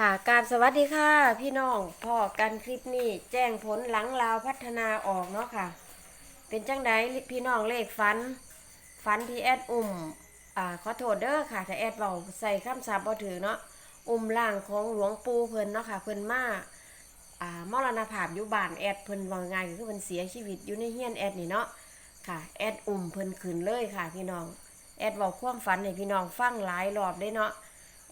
ค่ะกาบสวัสดีค่ะ พี่น้องพ่อกันคลิปนี้แจ้งผลหลังลาวพัฒนาออกเนาะค่ะ เป็นจังไดพี่น้องเลขฟันฟันที่แอดอุ่มอ่าขอโทษเด้อค่ะ ถ้าแอดเบาใส่คำสาปบ่ถือเนาะอุ่มร่างของหลวงปู่เพิ่นเนาะค่ะเพิ่นมาอ่ามรณภาพอยู่บ้านแอดเพิ่นว่าง่ายคือเพิ่นเสียชีวิตอยู่ในเฮียนแอดนี่เนาะค่ะแอดอุ่มเพิ่นขึ้นเลยค่ะ พี่น้องแอดเว้าความฝันให้พี่น้องฟังหลายรอบได้เนาะ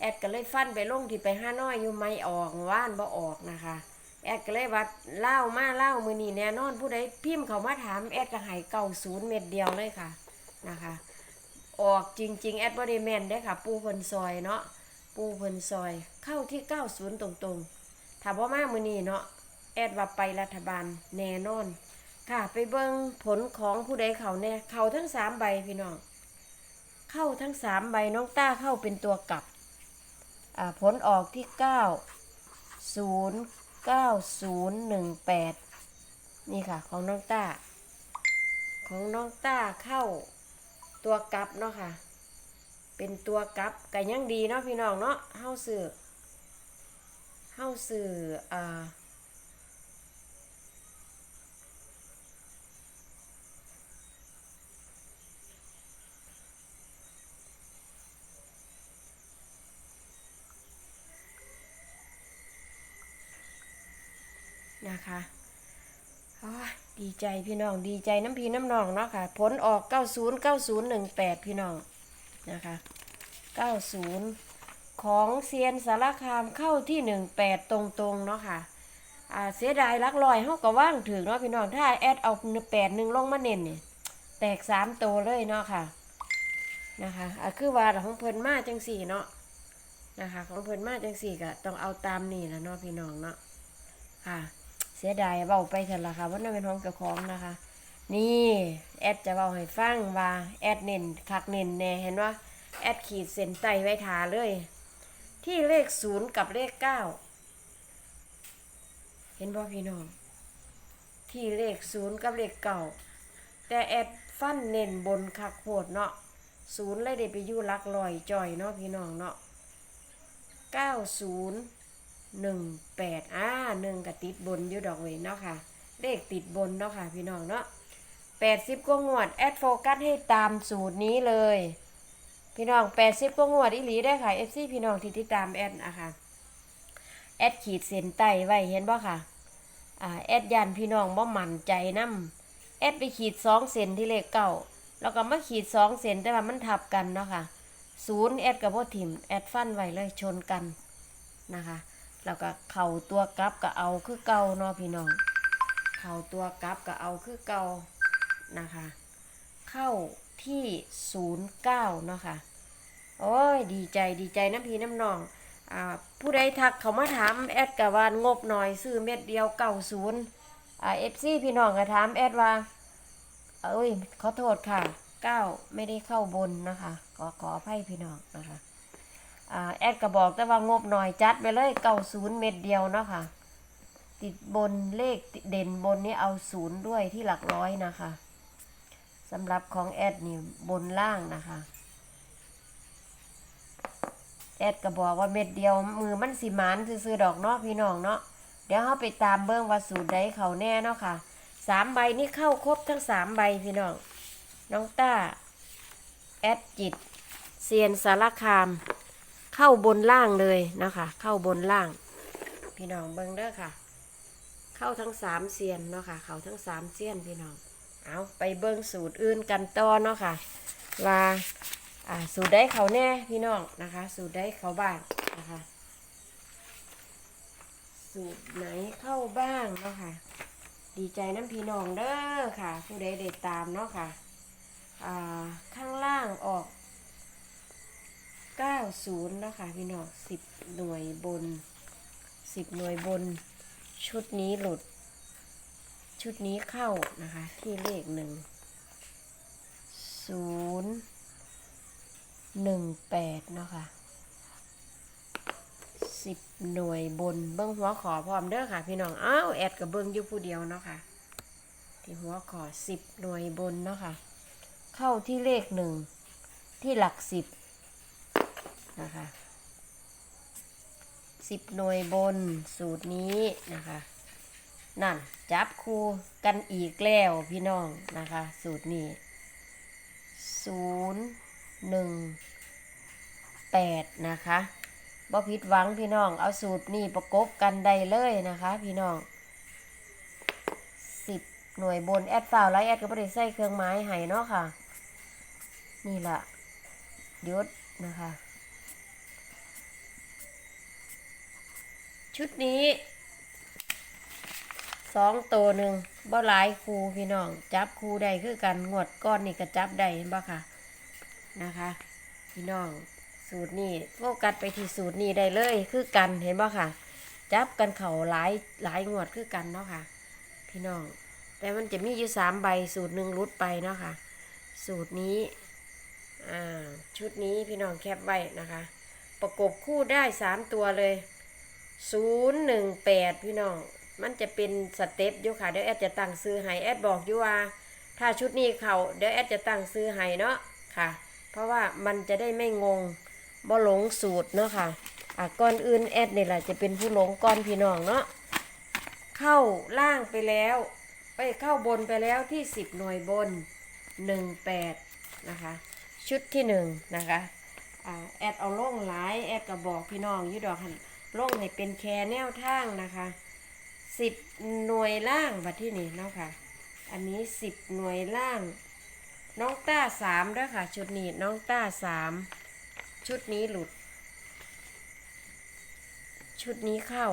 แอดก็เลยฟันไปลงที่ไปห้าน้อยอยู่ไม่ออกว่านบ่ออกนะคะ แอดก็เลยว่าเล่ามาเล่ามือนี่แน่นอนผู้ใดพิมพ์เขามาถามแอดก็ให้เก่าศูนย์เม็ดเดียวเลยค่ะนะคะ ออกจริง ๆ แอดบริแมนได้ค่ะ ปูเพิ่นซอยเนาะปูเพิ่นซอยเข้าที่เก้าศูนย์ตรงๆถ้าบ่มามือนี่เนาะแอดว่าไปรัฐบาลแน่นอน ค่ะไปเบิ่งผลของผู้ใดเขาแน่เขาทั้งสามใบพี่น้องเข้าทั้งสามใบน้องต้าเข้าเป็นตัวกลับ ผลออกที่ 9 0 9 0 1 8 นี่ค่ะ ของน้องต้า ของน้องต้าเข้าตัวกลับเนาะค่ะ เป็นตัวกลับก็ยังดีเนาะพี่น้องเนาะเข้าสื่อเข้าสื่ออ่า นะคะดีใจพี่น้องดีใจน้ำพีน้ำนองเนาะค่ะ ผลออก 90 9018 พี่น้องนะคะ 90 ของเซียนสารคามเข้าที่ 18 ตรงๆเนาะค่ะอ่าเสียดายลักลอยเฮาก็ว่างถึงเนาะพี่น้อง ถ้าแอดเอาแปดหนึ่งลงมาเน้นเนี่ยแตกสามตัวเลยเนาะค่ะนะคะอะคือว่าของเพิ่นมาจังสี่เนาะนะคะ ของเพิ่นมาจังสี่ก็ต้องเอาตามนี่แหละเนาะพี่น้องเนาะค่ะ สียดายเบาไปเถอะละค่ะว่านั่นเป็นของเจ้าของนะคะ นี่แอดจะเบาให้ฟังว่าแอดเน้นคักเน้นแน่เห็นว่าแอดขีดเส้นใต้ไว้ทาเลย ที่เลขศูนย์กับเลขเก้าเห็นบ่พี่น้อง ที่เลขศูนย์กับเลขเก้าแต่แอดฟันเน้นบนคักโพดเนาะศูนย์เลยได้ไปยู่ลักลอยจ่อยเนาะพี่น้องเนาะเก้าศูนย์ หนึ่งแปดอ่าหนึ่งกับติดบนอยู่ดอกเวยเนาะค่ะ เลขติดบนเนาะค่ะ พี่น้องเนาะแปดสิบก็งวด แอดโฟกัสให้ตามสูตรนี้เลย พี่น้องแปดสิบก็งวดอีหลีได้ค่ะเอฟซีพี่น้องที่ติดตามแอดนะคะแอดขีดเส้นใต้ไว้เห็นบ่ค่ะอ่าแอดยันพี่น้องบ่มั่นใจนํแอดไปขีดสองเซนที่เลขเก้าแล้วก็มาขีดสองเซนแต่ว่ามันทับกันเนาะค่ะศูนย์แอดกับพ่ทิมแอดฟันไว้เลยชนกันนะคะ แล้วก็เข่าตัวกลับก็เอาคือเก่าเนาะพี่น้อง เข่าตัวกลับก็เอาคือเก่านะคะ เข้าที่ศูนย์เก้าเนาะค่ะ โอ้ยดีใจดีใจน้ำพีน้ำนองอ่าผู้ใดทักเขามาถามแอดกับว่างบหน่อยซื้อเม็ดเดียวเก่าศูนย์อ่าเอฟซีพี่น้องก็ถามแอดว่าเอ้ยขอโทษค่ะเก้าไม่ได้เข้าบนนะคะ ขอขออภัยพี่น้องนะคะ แอดก็บอกแต่ว่างบหน่อยจัดไปเลยเก้าศูนย์เม็ดเดียวเนาะค่ะ ติดบนเลขเด่นบนนี้เอาศูนย์ด้วยที่หลักร้อยนะคะสำหรับของแอดนี่บนล่างนะคะแอดก็บอกว่าเม็ดเดียวมือมันสิหมานซื้อดอกเนาะพี่น้องเนาะเดี๋ยวเราไปตามเบิ้งว่าสูตรใดเขาแน่เนาะค่ะสามใบนี่เข้าครบทั้งสามใบพี่น้องน้องต้าแอดจิตเซียนสารคาม เข้าบนล่างเลยนะคะ เข้าบนล่าง พี่น้องเบิ้งเด้อค่ะ เข้าทั้งสามเซียนเนาะค่ะ เข้าทั้งสามเซียนพี่น้อง เอาไปเบิ้งสูตรอื่นกันต่อเนาะค่ะว่าสูตรได้เขาแน่พี่น้องนะคะ สูตรได้เขาบ้างนะคะ สูตรไหนเข้าบ้างเนาะค่ะ ดีใจน้ำพี่น้องเด้อค่ะ ผู้ใดเด็ดตามเนาะค่ะอ่าข้างล่างออก 90เนาะคะพี่น้อง10 หน่วยบน 10 หน่วยบน ชุดนี้หลุด ชุดนี้เข้านะคะ ที่เลขหนึ่งศูนย์หนึ่งแปดเนาะค่ะสิบหน่วยบนเบิ้งหัวขอพร้อมเด้อค่ะ พี่น้องอ้าวแอดกับเบิ้งอยู่ผู้เดียวเนาะค่ะ ที่หัวขอสิบหน่วยบนเนาะค่ะ เข้าที่เลขหนึ่งที่หลักสิบ นะคะสิบหน่วยบนสูตรนี้นะคะ นั่น จับคู่กันอีกแล้วพี่น้องนะคะ สูตรนี้ศูนย์หนึ่งแปดนะคะบ่ผิดหวังพี่น้อง เอาสูตรนี้ประกบกันได้เลยนะคะ พี่น้องสิบหน่วยบนแอดฟาวไลท์แอดก็ไม่ได้ใส่เครื่องไม้ให้เนาะค่ะ นี่ละยศนะคะ ชุดนี้สองตัวหนึ่งบ่หลายครูพี่น้อง จับครูได้คือกันงวดก้อนนี่ก็จับได้เห็นบ่ค่ะนะคะ พี่น้องสูตรนี้โฟกัสไปที่สูตรนี้ได้เลยคือกันเห็นบ่ค่ะ จับกันเข่าหลายหลายงวดคือกันเนาะค่ะ พี่น้อง แต่มันจะมีอยู่สามใบสูตรหนึ่งรุดไปเนาะค่ะ สูตรนี้อ่าชุดนี้พี่น้องแคปไว้นะคะ ประกบคู่ได้สามตัวเลย ศูนย์หนึ่งแปดพี่น้อง มันจะเป็นสเต็ปอยู่ค่ะ เดี๋ยวแอดจะตั้งซื้อให้แอดบอกอยู่ว่า ถ้าชุดนี้เขาเดี๋ยวแอดจะตั้งซื้อให้เนาะค่ะ เพราะว่ามันจะได้ไม่งงบ่หลงสูตรเนาะค่ะอะก่อนอื่นแอดนี่แหละจะเป็นผู้หลงก่อนพี่น้องเนาะเข้าล่างไปแล้วไปเข้าบนไปแล้วที่สิบหน่วยบนหนึ่งแปดนะคะชุดที่หนึ่งนะคะอ่าแอดเอาล่งหลายแอดก็บอกพี่น้องอยู่ดอกหัน ลงให้เป็นแค่แนวทางนะคะสิบหน่วยล่างบัดที่นี่เนาะค่ะ อันนี้สิบหน่วยล่าง น้องต้าสามด้วยค่ะ ชุดนี้น้องต้าสามชุดนี้หลุด ชุดนี้เข้า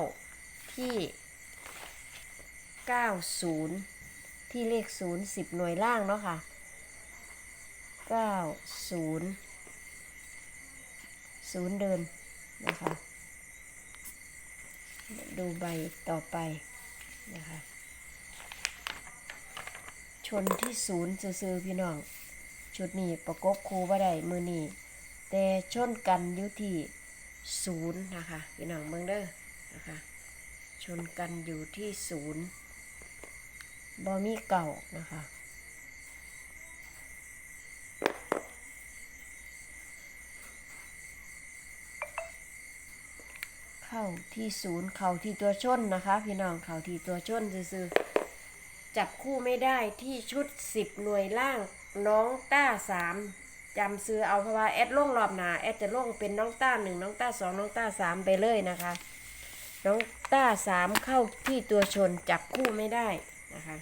ที่เก้าศูนย์ที่เลขศูนย์สิบหน่วยล่างเนาะค่ะเก้าศูนย์ศูนย์เดินนะคะ ดูใบต่อไปนะคะ ชนที่ศูนย์ซื้อพี่น้อง ชุดนี้ประกบครูบ่ได้มือนี้แต่ชนกันอยู่ที่ศูนย์นะคะ พี่น้องเบิ่งเด้อนะคะชนกันอยู่ที่ศูนย์บอมีเก่านะคะ เข้าที่ศูนย์เข้าที่ตัวชนนะคะ พี่น้องเข้าที่ตัวชนซื้อจับคู่ไม่ได้ที่ชุดสิบหน่วยล่างน้องต้าสามจำซื้อเอาเพราะว่าแอดล่งรอบหนาแอดจะล่งเป็นน้องต้าหนึ่งน้องต้าสองน้องต้าสามไปเลยนะคะ น้องต้าสามเข้าที่ตัวชนจับคู่ไม่ได้นะคะ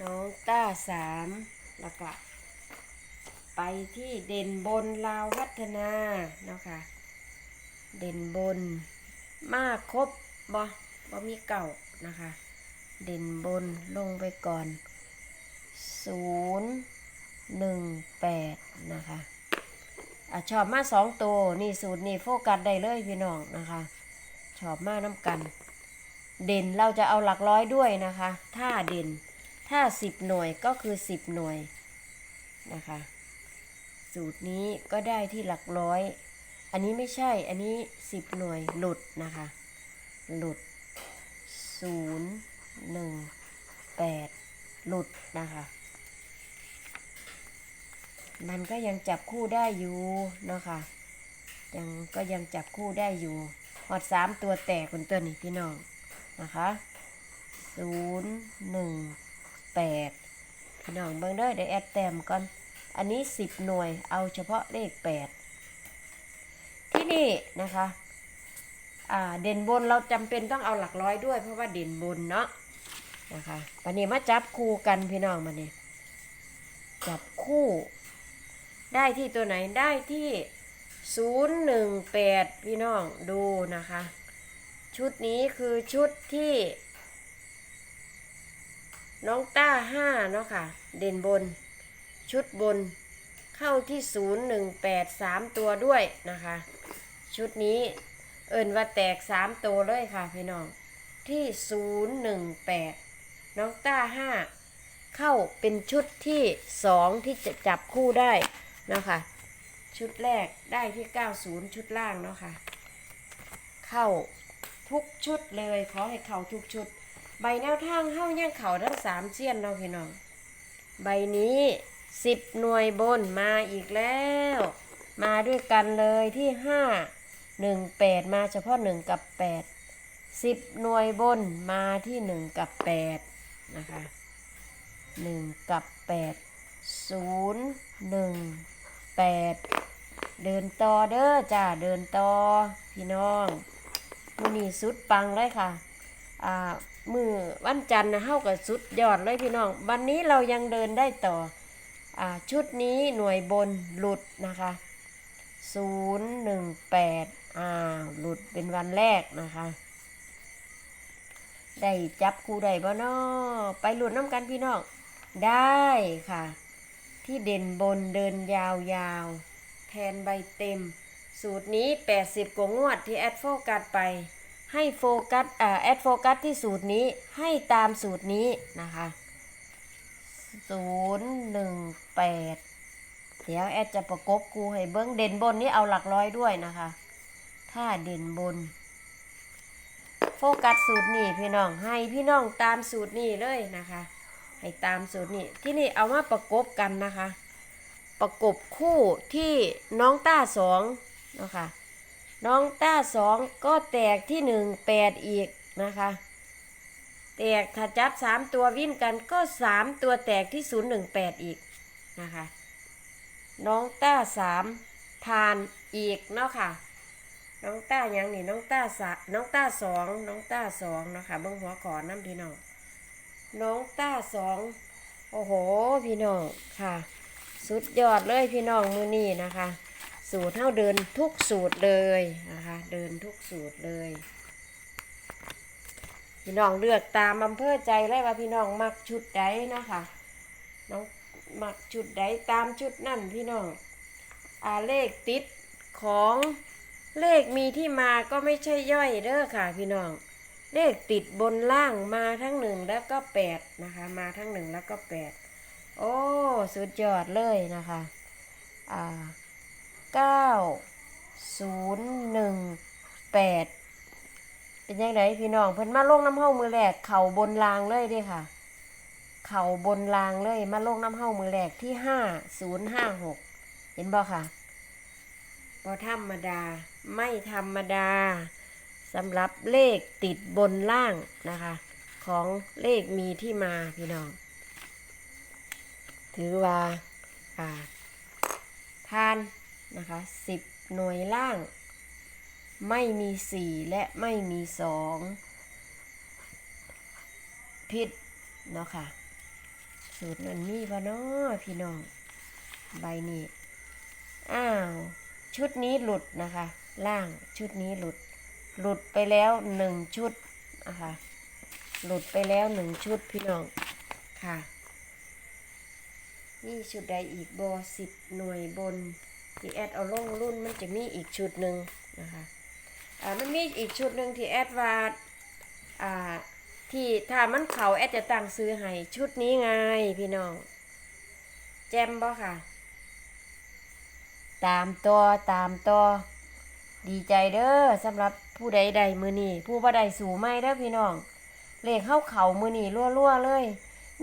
น้องต้าสามแล้วก็ไปที่เด่นบนลาวพัฒนาเนาะค่ะ เด่นบน มาครบบ่บ่มีเก่านะคะ เด่นบนลงไปก่อนศูนย์หนึ่งแปดนะคะอะชอบมาสองตัวนี่สูตรนี่โฟกัสได้เลยพี่น้องนะคะชอบมาน้ำกัน เด่นเราจะเอาหลักร้อยด้วยนะคะ ถ้าเด่นถ้าสิบหน่วยก็คือสิบหน่วยนะคะ สูตรนี้ก็ได้ที่หลักร้อย อันนี้ไม่ใช่ อันนี้สิบหน่วยหลุดนะคะ หลุดศูนย์หนึ่งแปดหลุดนะคะ มันก็ยังจับคู่ได้อยู่เนาะค่ะ ยังก็ยังจับคู่ได้อยู่ หอดสามตัวแตกคนตัวนี้พี่น้องนะคะศูนย์หนึ่งแปดพี่น้องเบิ่งเด้อเดี๋ยวแอดแต้มก่อน อันนี้สิบหน่วยเอาเฉพาะเลขแปด นี่นะคะอ่าเด่นบนเราจำเป็นต้องเอาหลักร้อยด้วย เพราะว่าเด่นบนเนาะนะคะวันนี้มาจับคู่กันพี่น้องมาเนี่ยจับคู่ ได้ที่ตัวไหนได้ที่ศูนย์หนึ่งแปดพี่น้องดูนะคะ ชุดนี้คือชุดที่ น้องต้าห้าเนาะค่ะ เด่นบน ชุดบนเข้าที่ศูนย์หนึ่งแปดสามตัวด้วยนะคะ ชุดนี้ เอินว่าแตกสามตัวเลยค่ะพี่น้อง ที่ศูนย์หนึ่งแปดน้องต้าห้าเข้าเป็นชุดที่สองที่จะจับคู่ได้นะคะ ชุดแรกได้ที่90ชุดล่างเนาะค่ะ เข้าทุกชุดเลยขอให้เข้าทุกชุด ใบแนวทางเข้ายังเข่าทั้งสามเสี้ยนเนาะพี่น้อง ใบนี้สิบหน่วยบนมาอีกแล้ว มาด้วยกันเลยที่ห้า หนึ่งแปดมาเฉพาะหนึ่งกับแปดสิบหน่วยบนมาที่หนึ่งกับแปดนะคะหนึ่งกับแปดศูนย์หนึ่งแปดเดินต่อเด้อจ้าเดินต่อพี่น้องมือนี่สุดปังเลยค่ะอ่ามือวันจันทร์นะเท่ากับสุดยอดเลยพี่น้อง วันนี้เรายังเดินได้ต่ออาชุดนี้หน่วยบนหลุดนะคะศูนย์หนึ่งแปด อ่าหลุดเป็นวันแรกนะคะ ได้จับคู่ได้บ่นอไปหลุดน้ำกันพี่น้อง ได้ค่ะ ที่เด่นบนเดินยาวๆ แทนใบเต็ม สูตรนี้ 80กว่างวดที่แอดโฟกัสไป ให้โฟกัสอ่าแอดโฟกัสที่สูตรนี้ให้ตามสูตรนี้นะคะ018เดี๋ยวแอดจะประกบกูให้เบิ้งเด่นบนนี้เอาหลักร้อยด้วยนะคะ ถ้าเด่นบน โฟกัสสูตรนี้พี่น้องให้พี่น้องตามสูตรนี้เลยนะคะ ให้ตามสูตรนี้ที่นี่เอามาประกบกันนะคะ ประกบคู่ที่น้องต้าสองนะคะน้องต้าสองก็แตกที่หนึ่งแปดอีกนะคะแตกถ้าจับสามตัววิ่นกันก็สามตัวแตกที่ศูนย์หนึ่งแปดอีกนะคะ น้องต้าสามผ่านอีกเนาะค่ะ น้องต้ายังนี่น้องต้าสะน้องต้าสองน้องต้าสองเนาะคะเบิ้งหัวก่อนน้ำพี่น้องน้องต้าสองโอ้โหพี่น้องค่ะ สุดยอดเลยพี่น้องมือนี่นะคะ สูตรเท่าเดินทุกสูตรเลยนะคะ เดินทุกสูตรเลย พี่น้องเลือกตามอำเภอใจเลยว่าพี่น้องมักชุดใดนะคะน้องมักชุดใดตามชุดนั่นพี่น้องอาเลขติดของ เลขมีที่มาก็ไม่ใช่ย่อยเด้อค่ะพี่น้อง เลขติดบนล่างมาทั้งหนึ่งแล้วก็แปดนะคะ มาทั้งหนึ่งแล้วก็แปดโอ้สุดยอดเลยนะคะอ่าเก้าศูนย์หนึ่งแปดเป็นยังไงพี่น้องเพิ่นมาลงน้ำเฮ้ามือแรกเข่าบนรางเลยด้ค่ะ เข่าบนรางเลยมาลงน้ำเฮ้ามือแรกที่ห้าศูนย์ห้าหกเห็นบ่ค่ะ บ่ธรรมดา ไม่ธรรมดาสำหรับเลขติดบนล่างนะคะ ของเลขมีที่มาพี่น้อง ถือว่าอ่าทานนะคะสิบหน่วยล่าง ไม่มีสี่และไม่มีสองผิดเนาะค่ะ สูตรนั้นมีปะเนาะพี่น้อง ใบนี้ อ้าว ชุดนี้หลุดนะคะ ล่างชุดนี้หลุด หลุดไปแล้วหนึ่งชุดนะคะหลุดไปแล้วหนึ่งชุดพี่น้องค่ะนี่ชุดใดอีกบอสิบหน่วยบนที่แอดเอาลงรุ่นมันจะมีอีกชุดหนึ่งนะคะอ่ามันมีอีกชุดหนึ่งที่แอดวาดอ่าที่ถ้ามันเขาแอดจะตั้งซื้อให้ชุดนี้ไงพี่น้อง แจมบ่ค่ะ ตามต่อตามต่อดีใจเด้อสำหรับผู้ใดใดมือนี่ผู้บ่ใดสู่ไม่เด้อพี่น้อง เลขเข้าเขามือนี่รั่วๆเลย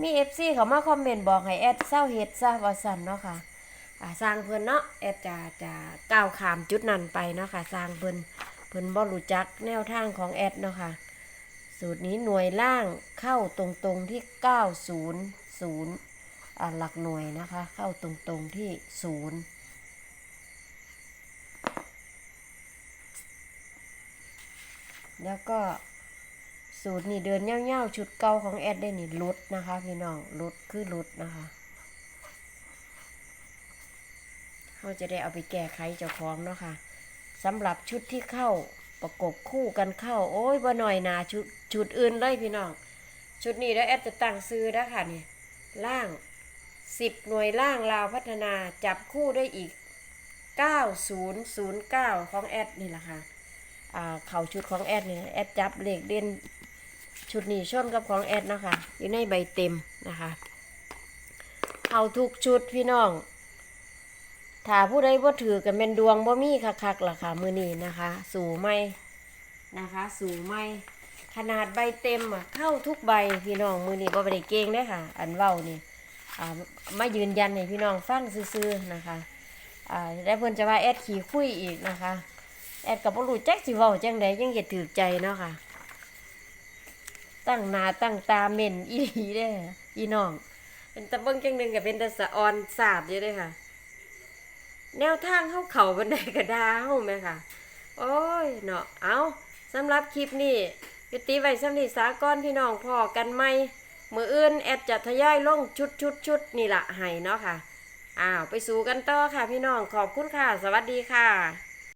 มีเอฟซีเขามาคอมเมนต์บอกให้แอดเศร้าเห็ดซะว่าสั่นเนาะค่ะ่าสร้างเพิ่นเนาะแอดจะจะก้าวขามจุดนั้นไปเนาะค่ะสร้างเพิ่นเพิ่นบ่รู้จักแนวทางของแอดเนาะค่ะสูตรนี้หน่วยล่างเข้าตรงๆที่ 9 0 0หลักหน่วยนะคะ เข้าตรงๆที่ 0 แล้วก็สูตรนี่เดินเง่าๆชุดเก่าของแอดได้นี่ลุดนะคะพี่น้องลุดคือลุดนะคะเขาจะได้เอาไปแก้ไขเจ้าของเนาะค่ะสำหรับชุดที่เข้าประกบคู่กันเข้า โอ้ยบ่หน่อยนาชุดชุดอื่นเลยพี่น้อง ชุดนี้แล้วแอดจะตั้งซื้อแล้วค่ะนี่ล่างสิบหน่วยล่างลาวพัฒนาจับคู่ได้อีก 9009 ของแอดนี่แหละค่ะ เข่าชุดของแอดเนี่ยแอดจับเลขเด่นชุดนี้ชนกับของแอดนะคะอยู่ในใบเต็มนะคะเอาทุกชุดพี่น้องถ้าผู้ใดบ่ถือกันเป็นดวงบ่มีคักๆล่ะค่ะมือนี้นะคะ สูไม่นะคะ สูไม่ขนาดใบเต็มอะเข้าทุกใบพี่น้องมือนี้บ่ได้เก่งเด้ค่ะ อันเว้านี่อ่ามายืนยันให้พี่น้องฟังซื่อๆนะคะ อ่าแล้วเพิ่นจะว่าแอดขี่คุยอีกนะคะ แอดกับบ่รู้จักสิเว้าจังใดยังเฮ็ดถูกใจเนาะค่ะ ตั้งหน้าตั้งตาเม่นอีหลีเด้ออีน้อง เป็นตะเบิ่งจังหนึงก็เป็นตะสะออนสาดอยู่เด้อค่ะ แนวทางเข้าเขาบันไดกระดาเฮาแม่ค่ะ โอ้ยเนาะเอาสำหรับคลิปนี้ยุติไว้สำนีสากอนพี่น้องพอกันไหมมืออื่นแอดจะทยอยลงชุดชุดชุดนี่ละให้เนาะค่ะ อ้าว ไปสู่กันต่อค่ะพี่น้องขอบคุณค่ะ สวัสดีค่ะ